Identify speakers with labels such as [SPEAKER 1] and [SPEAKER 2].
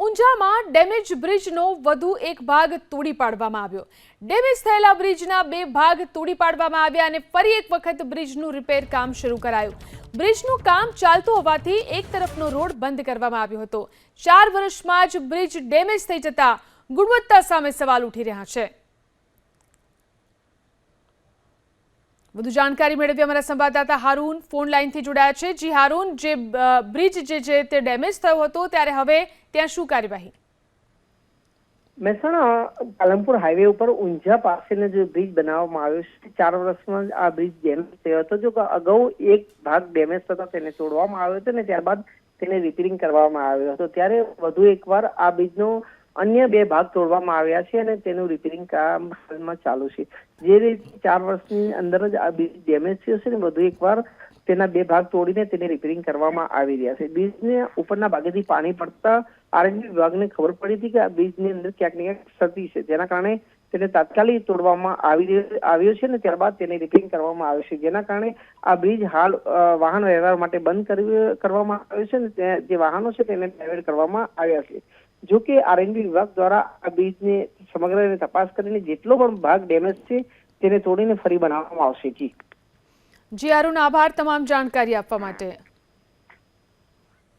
[SPEAKER 1] ઊંઝામાં damage બ્રિજનો વધુ એક ભાગ તોડી પાડવામાં આવ્યો. ડેમેજ થયેલા બ્રિજના બે ભાગ તોડી પાડવામાં આવ્યા અને ફરી એક વખત બ્રિજનું રિપેર કામ શરૂ કરાયું. બ્રિજનું કામ ચાલતું હોવાથી એક તરફનો રોડ બંધ કરવામાં આવ્યો હતો. ચાર વર્ષમાં જ બ્રિજ ડેમેજ થઈ જતા ગુણવત્તા સામે સવાલ ઉઠી રહ્યા છે. વધુ જાણકારી મેળવી અમારા સંવાદદાતા હારૂન ફોન લાઈનથી જોડાયા છે. જી હારૂન, જે બ્રિજ જે છે તે ડેમેજ થયો હતો, ત્યારે હવે ત્યાં શું કાર્યવાહી?
[SPEAKER 2] મહેસાણા પાલનપુર હાઈવે ઉપર ઊંઝા પાસેનો જે બ્રિજ બનાવવામાં આવ્યો છે, ચાર વર્ષમાં આ બ્રિજ ડેમેજ થયો હતો. જો કે અગાઉ એક ભાગ ડેમેજ થતા તેને તોડવામાં આવ્યો હતો ને ત્યારબાદ તેને રિપેરિંગ કરવામાં આવ્યો હતો. ત્યારે વધુ એકવાર આ બ્રિજનો અન્ય બે ભાગ તોડવામાં આવ્યા છે અને તેનું રિપેરિંગ કામ હાલમાં ચાલુ છે. જે રીતે ચાર વર્ષની અંદર જ આ બ્રિજ ડેમેજ થયો છે ને વધુ એકવાર તેના બે ભાગ તોડીને તેને રિપેરિંગ કરવામાં આવી રહ્યા છે. બ્રિજને ઉપરના ભાગેથી પાણી પડતા આરએનબી વિભાગને ખબર પડી હતી કે આ બ્રિજની અંદર ક્યાંક ને ક્યાંક ક્ષતિ છે. જેના કારણે તેને તાત્કાલિક તોડવામાં આવી આવ્યો છે ને ત્યારબાદ તેને રિપેરિંગ કરવામાં આવ્યો છે. જેના કારણે આ બ્રિજ હાલ વાહન વ્યવહાર માટે બંધ કરવી- કરવામાં આવ્યો છે ને જે વાહનો છે તેને ડાયવર્ટ કરવામાં આવ્યા છે. જો કે આરએનબી વિભાગ દ્વારા આ બ્રિજને સમગ્ર તપાસ કરીને જેટલો પણ ભાગ ડેમેજ છે તેને તોડીને ફરી બનાવવામાં આવશે જી.
[SPEAKER 1] જી, અરુણ, આભાર તમામ જાણકારી આપવા માટે.